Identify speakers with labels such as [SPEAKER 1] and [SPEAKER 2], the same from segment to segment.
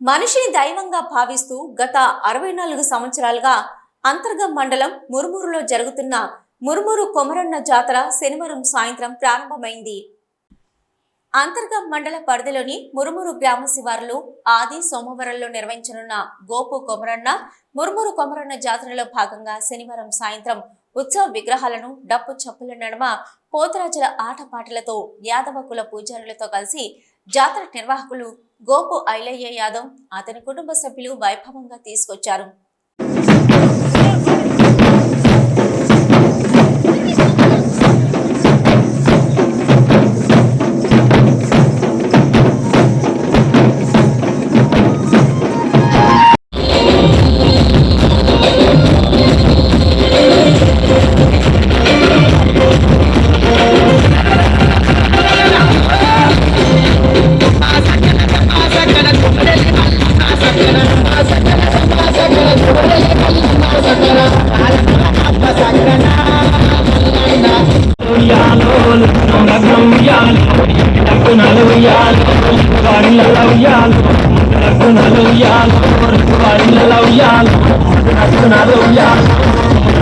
[SPEAKER 1] మనిషిని దైవంగా భావిస్తూ గత అరవై నాలుగు సంవత్సరాలుగా అంతర్గం మండలం మురుమూరులో జరుగుతున్న మురుమూరు కొమరన్న జాతర శనివారం సాయంత్రం ప్రారంభమైంది. అంతర్గం మండల పరిధిలోని మురుమురు గ్రామ శివారులు ఆది సోమవారంలో నిర్వహించనున్న గోపు కొమరన్న మురుమురు కొమరన్న జాతరలో భాగంగా శనివారం సాయంత్రం ఉత్సవ విగ్రహాలను డప్పు చప్పుల నడుమ పోతరాజుల ఆటపాటలతో యాదవ కుల పూజారులతో కలిసి జాతర నిర్వాహకులు గోపు ఐలయ్య యాదవ్ అతని కుటుంబ సభ్యులు వైభవంగా తీసుకొచ్చారు.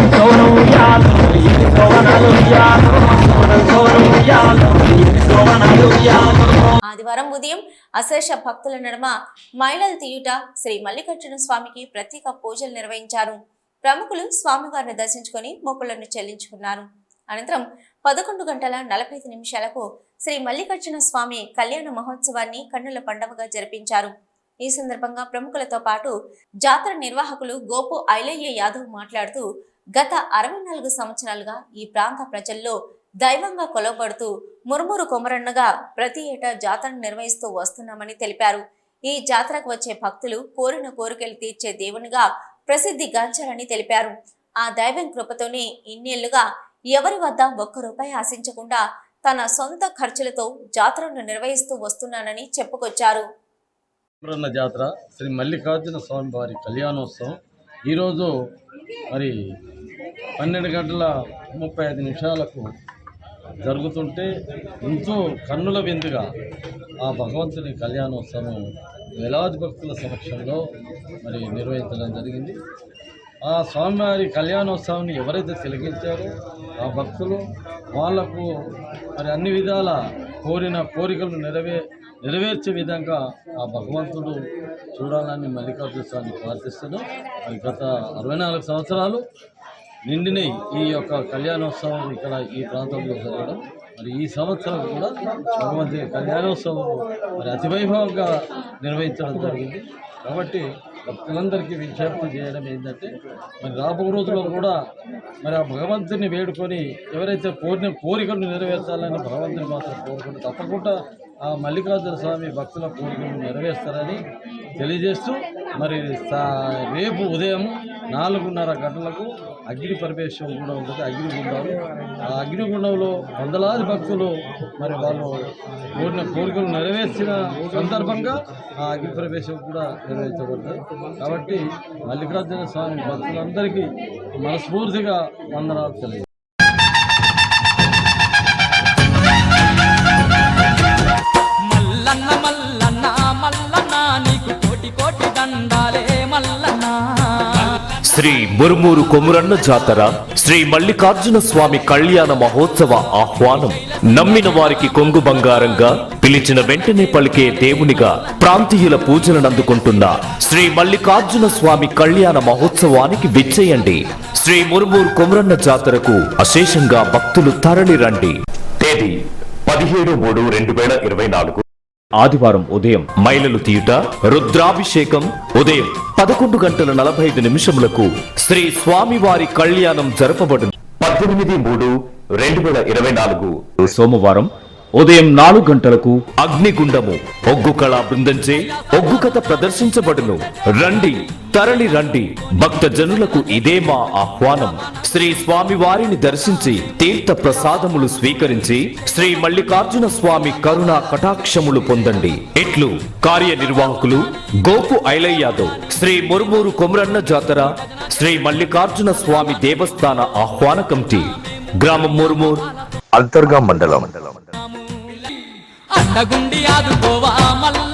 [SPEAKER 2] సోనం సోనం
[SPEAKER 1] ఆదివారం ఉదయం అశేష భక్తుల నడుమ మైలలు తీయుట శ్రీ మల్లికార్జున స్వామికి ప్రత్యేక పూజలు నిర్వహించారు. ప్రముఖులు స్వామివారిని దర్శించుకొని మొక్కులను చెల్లించుకున్నారు. అనంతరం పదకొండు గంటల నలభై ఐదు నిమిషాలకు శ్రీ మల్లికార్జున స్వామి కళ్యాణ మహోత్సవాన్ని కన్నుల పండవగా జరిపించారు. ఈ సందర్భంగా ప్రముఖులతో పాటు జాతర నిర్వాహకులు గోపు ఐలయ్య యాదవ్ మాట్లాడుతూ గత అరవై నాలుగు సంవత్సరాలుగా ఈ ప్రాంత ప్రజల్లో దైవంగా కొలవబడుతూ మురుమురు కొమరన్నగా ప్రతి ఏటా జాతరను నిర్వహిస్తూ వస్తున్నామని తెలిపారు. ఈ జాతరకు వచ్చే భక్తులు కోరిన కోరికలు తీర్చే దేవునిగా ప్రసిద్ధి గాంచారని తెలిపారు. ఆ దైవం కృపతోనే ఇన్నేళ్ళుగా ఎవరి వద్ద ఒక్క రూపాయి ఆశించకుండా తన సొంత ఖర్చులతో జాతరను నిర్వహిస్తూ వస్తున్నానని చెప్పుకొచ్చారు.
[SPEAKER 3] జాతర శ్రీ మల్లికార్జున స్వామి వారి కళ్యాణోత్సవం. ఈరోజు మరి పన్నెండు గంటల ముప్పై ఐదు నిమిషాలకు జరుగుతుంటే ఎంతో కన్నుల విందుగా ఆ భగవంతుని కళ్యాణోత్సవం వేలాది భక్తుల సమక్షంలో మరి నిర్వహించడం జరిగింది. ఆ స్వామివారి కళ్యాణోత్సవాన్ని ఎవరైతే తిలకించారో ఆ భక్తులు వాళ్ళకు మరి అన్ని విధాల కోరిన కోరికలు నెరవే నెరవేర్చే విధంగా ఆ భగవంతుడు చూడాలని మల్లికార్జున స్వామిని ప్రార్థిస్తున్నాం. గత అరవై నాలుగు సంవత్సరాలు నిండినై ఈ యొక్క కళ్యాణోత్సవం ఇక్కడ ఈ ప్రాంతంలో జరగడం. మరి ఈ సంవత్సరం కూడా భగవంతు కళ్యాణోత్సవం మరి అతివైభవంగా నిర్వహించడం జరిగింది. కాబట్టి భక్తులందరికీ విజ్ఞప్తి చేయడం ఏంటంటే మరి రాబో రోజుల్లో కూడా మరి ఆ భగవంతుని వేడుకొని ఎవరైతే కోరిన కోరికలు నెరవేర్చాలని భగవంతుని మాత్రం కోరుకుంటే తప్పకుండా ఆ మల్లికార్జున స్వామి భక్తుల కోరికలు నెరవేర్స్తారని తెలియజేస్తూ మరి సా- రేపు ఉదయం నాలుగున్నర గంటలకు అగ్ని పరివేశం కూడా ఉంటుంది. అగ్నిగుండం ఆ అగ్నిగుండంలో వందలాది భక్తులు మరి వాళ్ళు కోరిన కోరికలు నెరవేర్చిన సందర్భంగా ఆ అగ్ని ప్రవేశం కూడా నిర్వహించబడుతుంది. కాబట్టి మల్లికార్జున స్వామి భక్తులందరికీ మనస్ఫూర్తిగా వందనాలు
[SPEAKER 4] తెలియదు మురుమూరు కొమురన్న జాతర శ్రీ మల్లికార్జున స్వామి కళ్యాణ మహోత్సవ ఆహ్వానం. నమ్మిన వారికి కొంగు బంగారంగా పిలిచిన వెంటనే పలికే దేవునిగా ప్రాంతీయుల పూజలను అందుకుంటున్న శ్రీ మల్లికార్జున స్వామి కళ్యాణ మహోత్సవానికి విచ్చేయండి. శ్రీ మురుమూరు కొమురన్న జాతరకు అశేషంగా భక్తులు తరలిరండి తేదీ పదిహేడు మూడు రెండు వేల ఇరవై నాలుగు. ఆదివారం ఉదయం మైలలు తీయుట రుద్రాభిషేకం ఉదయం పదకొండు గంటల నలభై ఐదు నిమిషములకు శ్రీ స్వామివారి కళ్యాణం జరపబడు పద్దెనిమిది మూడు రెండు వేల ఇరవై నాలుగు. సోమవారం ఉదయం నాలుగు గంటలకు అగ్నిగుండము. ఒగ్గు కళా బృందంచే ఒగ్గు కథ ప్రదర్శించబడును. రండి తరలి రండి. భక్త జనులకు ఇదే మా ఆహ్వానం. శ్రీ స్వామి వారిని దర్శించి తీర్థ ప్రసాదములు స్వీకరించి శ్రీ మల్లికార్జున స్వామి కరుణా కటాక్షములు పొందండి. ఇట్లు కార్యనిర్వాహకులు గోపు ఐలయ్య యాదవ్ శ్రీ మురుమూరు కొమరన్న జాతర శ్రీ మల్లికార్జున స్వామి దేవస్థాన ఆహ్వాన కమిటీ. గ్రామం మురుమూర్.
[SPEAKER 5] అంతర్గా మండలం.
[SPEAKER 6] అండగుండి ఆదుకోవా
[SPEAKER 2] మల్ల